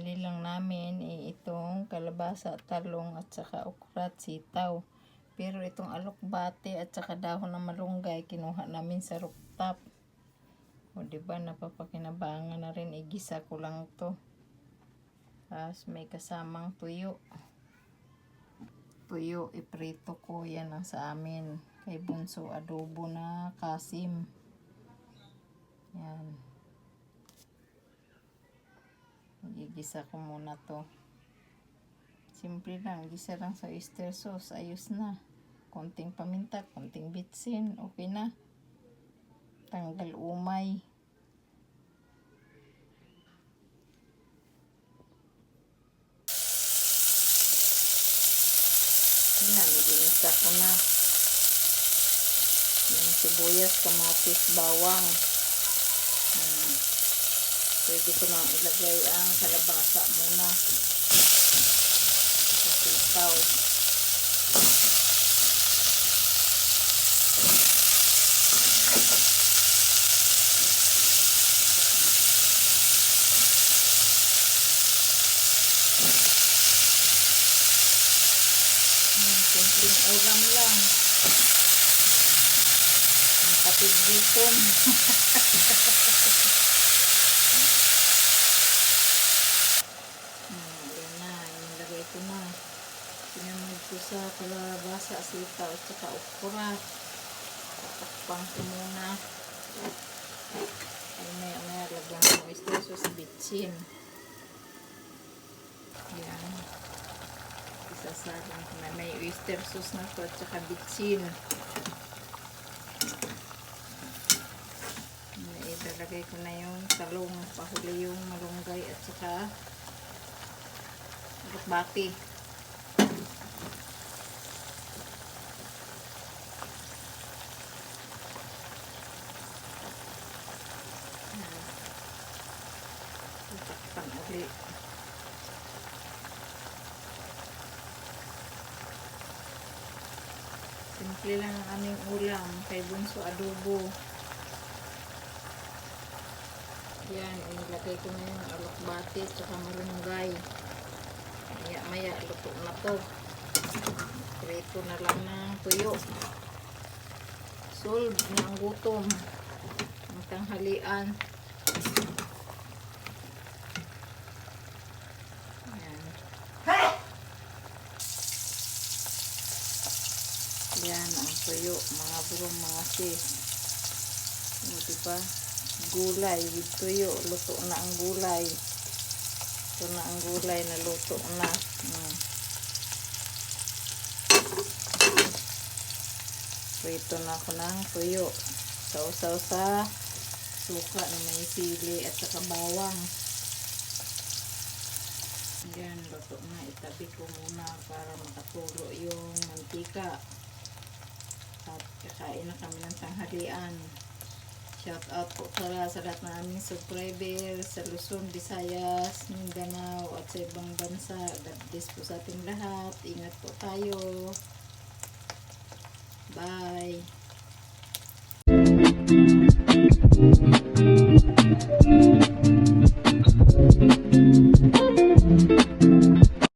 binili lang namin eh, itong kalabasa, talong at saka okra sitaw. Pero itong alokbate at saka dahon ng malunggay kinuha namin sa rooftop. O di ba napapakinabangan na rin igisa ko lang to. Tapos may kasamang tuyo. Tuyo iprito ko yan ang sa amin. Kay Bunso adobo na kasim. Yan. Gigisa ko muna to. Simple lang. Gisa lang sa oyster sauce. Ayos na. Konting paminta, konting bitsin. Okay na. Tanggal umay. Yan, ginisa ko na. Yung sibuyas, kamatis, bawang. Hmm. Pwede ko nang ilagay ang kalabasa muna. Sa sitaw. Hmm, simpleng ulam lang. Ang kapigbiton. Hmm, yan na. Inilagay ko na. Sinunod ko sa kalabasa, sitaw, at saka okra. Tatakpang ko muna. Ay, maya maya lagyan ko ng oyster sauce bitchin. Yan. Isasalang ko na. May oyster sauce na to at saka bitchin. May ilalagay ko na yung talong, pahuli yung malunggay at saka bati. Ulit. Simple lang ang aming ulam. Kay Bunso adobo. Yan, inilagay ko na yung alokbati at saka malunggay. Maya maya, luto na to. Prito na lang ng tuyo. Solve na ang gutom. Ang tanghalian. Yan. Yan ang tuyo, mga bro, mga sis. O, diba? Gulay with tuyo. Luto na ang gulay. Ito na ang gulay na luto na. Hmm. Prito na ako ng tuyo. Sausaw sa suka na may sili at saka bawang. Yan, luto na. Itabi ko muna para makatulo yung mantika. At kakain na kami ng tanghalian. Shout out po pala sa lahat ng aming subscribers sa Luzon, Visayas, Mindanao at sa ibang bansa. God bless po sa ating lahat. Ingat po tayo. Bye.